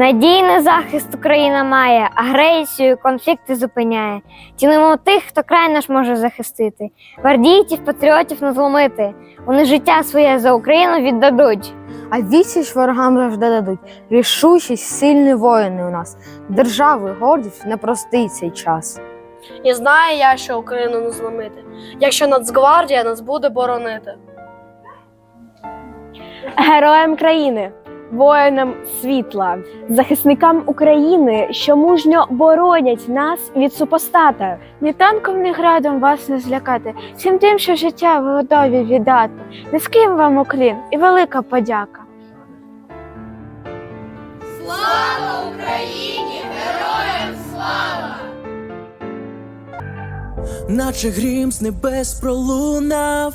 Надійний захист Україна має, агресію, конфлікти зупиняє. Цінуємо тих, хто край наш може захистити. Гвардійців, патріотів не зломити. Вони життя своє за Україну віддадуть. А відсіч ворогам завжди дадуть. Рішучість, сильні воїни у нас. Держави, гордість непростий цей час. І знаю я, що Україну не зламити, якщо Нацгвардія нас буде боронити. Героям країни, воїнам світла, захисникам України, що мужньо боронять нас від супостата. Ні танком, ні градом вас не злякати, всім тим, що життя ви готові віддати. Низьким вам уклін і велика подяка. Слава Україні! Героям слава! наче грім з небес пролунав,